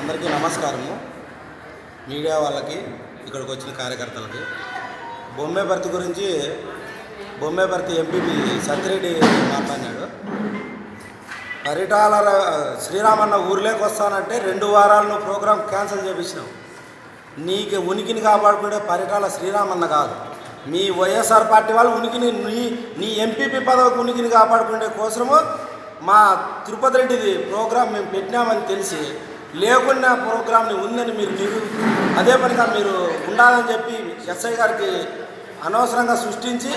అందరికీ నమస్కారము. మీడియా వాళ్ళకి ఇక్కడికి వచ్చిన కార్యకర్తలకి. బొమ్మే భర్తి గురించి బొమ్మే భర్తి ఎంపీపీ సత్యరెడ్డి మాట్లాడినాడు. పరిటాల శ్రీరామన్న ఊర్లోకి వస్తానంటే రెండు వారాలు నువ్వు ప్రోగ్రాం క్యాన్సిల్ చేపించినావు. నీకు ఉనికిని కాపాడుకునే పరిటాల శ్రీరామన్న కాదు. మీ వైఎస్ఆర్ పార్టీ వాళ్ళు ఉనికిని నీ నీ ఎంపీపీ పదవికి ఉనికిని కాపాడుకునే కోసము మా తిరుపతి రెడ్డిది ప్రోగ్రాం మేము పెట్టినామని తెలిసి లేకుండా ప్రోగ్రామ్ని ఉందని మీరు మీరు అదే పనిగా మీరు ఉండాలని చెప్పి ఎస్ఐ గారికి అనవసరంగా సృష్టించి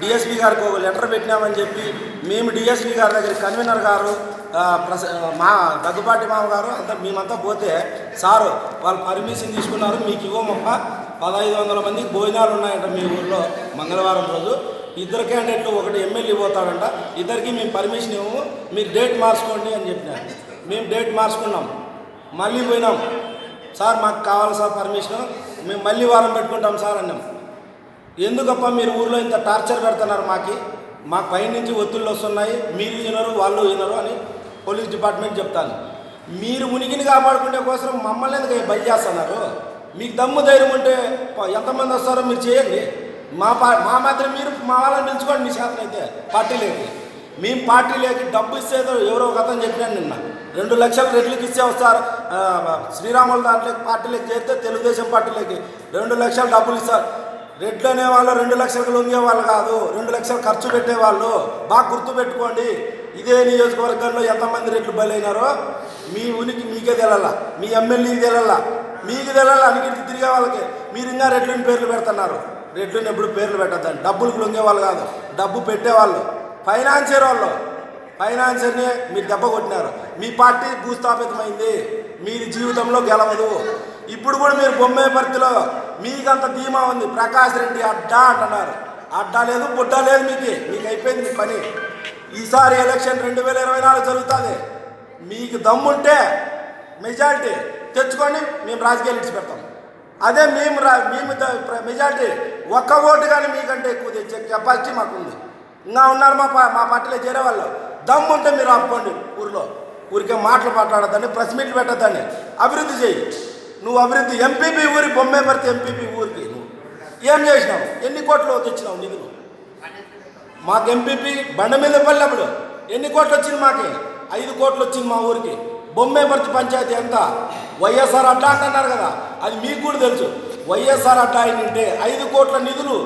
డిఎస్పీ గారికి ఒక లెటర్ పెట్టినామని చెప్పి మేము డిఎస్పీ గారి దగ్గర కన్వీనర్ గారు ప్రస మా దగ్గుబాటి మామ గారు అంతా మేమంతా పోతే సారు వాళ్ళు పర్మిషన్ తీసుకున్నారు మీకు ఇవ్వమప్ప. పదహైదు వందల మందికి భోజనాలు ఉన్నాయంట మీ ఊళ్ళో మంగళవారం రోజు. ఇద్దరు క్యాండిడేట్లు ఒకటి ఎమ్మెల్యే పోతాడంట ఇద్దరికి మేము పర్మిషన్ ఇవ్వము. మీరు డేట్ మార్చుకోండి అని చెప్పినారు. మేము డేట్ మార్చుకున్నాం. మళ్ళీ పోయినాం. సార్ మాకు కావాలి సార్ పర్మిషన్. మేము మళ్ళీ వారం పెట్టుకుంటాం సార్ అన్నాం. ఎందుకప్ప మీరు ఊర్లో ఇంత టార్చర్ పెడుతున్నారు మాకి? మా పైనుంచి ఒత్తిళ్ళు వస్తున్నాయి. మీరు వినరు వాళ్ళు వినరు అని పోలీస్ డిపార్ట్మెంట్ చెప్తాను మీరు మునిగిని కాపాడుకునే కోసం మమ్మల్ని ఎందుకు బలి చేస్తున్నారు? మీకు దమ్ము ధైర్యం ఉంటే ఎంతమంది వస్తారో మీరు చేయండి. మా పా మా మాత్రం మీరు మా వాళ్ళని పిలుచుకోండి మీ శాతం అయితే పార్టీలోకి మేము పార్టీలోకి డబ్బు ఇచ్చేదో ఎవరో ఒక అతను చెప్పినాను నిన్న. రెండు లక్షలు రెట్లకి ఇచ్చే వస్తారు. శ్రీరాములు శ్రీరాముల దాంట్లో పార్టీలోకి చేస్తే తెలుగుదేశం పార్టీలోకి రెండు లక్షలు డబ్బులు ఇస్తారు. రెడ్లు అనే వాళ్ళు రెండు లక్షలకు లొంగే వాళ్ళు కాదు రెండు లక్షలు ఖర్చు పెట్టేవాళ్ళు బాగా గుర్తు పెట్టుకోండి. ఇదే నియోజకవర్గంలో ఎంతమంది రెట్లు బలైనారో మీ ఉనికి మీకే తెలల. మీ ఎమ్మెల్యేకి తెలల. మీకు తెలల. అన్నిటి తిరిగే వాళ్ళకి. మీరు ఇంకా రెడ్లని పేర్లు పెడుతున్నారు. రెడ్లను ఎప్పుడు పేర్లు పెట్టద్దండి. డబ్బులకు లొంగే వాళ్ళు కాదు. డబ్బు పెట్టేవాళ్ళు ఫైనాన్షియర్ వాళ్ళు. ఫైనాన్షియర్ని మీరు దెబ్బ కొట్టినారు. మీ పార్టీ భూస్థాపితమైంది. మీది జీవితంలో గెలవదు. ఇప్పుడు కూడా మీరు బొమ్మే పరిధిలో మీకంత ధీమా ఉంది. ప్రకాష్ రెడ్డి అడ్డా అంటున్నారు. అడ్డా లేదు బుడ్డా లేదు మీకు. మీకు అయిపోయింది మీ పని. ఈసారి ఎలక్షన్ రెండు వేల ఇరవై నాలుగు జరుగుతుంది. మీకు దమ్ముంటే మెజారిటీ తెచ్చుకొని మేము రాజకీయాలు ఇచ్చి పెడతాం అదే మేము రా మేము మెజారిటీ ఒక్క ఓటు కానీ మీకంటే ఎక్కువ తెచ్చే కెపాసిటీ మాకుంది. ఇంకా ఉన్నారు మా మా పార్టీలో చేరే వాళ్ళు. దమ్ము ఉంటే మీరు ఆపుకోండి ఊరిలో. ఊరికే మాటలు మాట్లాడద్దని ప్రెస్ మీట్లు పెట్టద్దని అభివృద్ధి చేయి. నువ్వు అభివృద్ధి ఎంపీపీ ఊరి బొమ్మే పడితే ఎంపీపీ ఊరికి నువ్వు. ఏం చేసినావు? ఎన్ని కోట్లు తెచ్చినావు నిధులు మాకు ఎంపీపీ బండ మీద పల్లెప్పుడు ఎన్ని కోట్లు వచ్చింది మాకి? ఐదు కోట్లు వచ్చింది మా ఊరికి. బొమ్మేపర్తి పంచాయతీ ఎంత? వైఎస్ఆర్ అడ్డా అంటున్నారు కదా అది మీకు కూడా తెలుసు. వైఎస్ఆర్ అడ్డా అయినంటే ఐదు కోట్ల నిధులు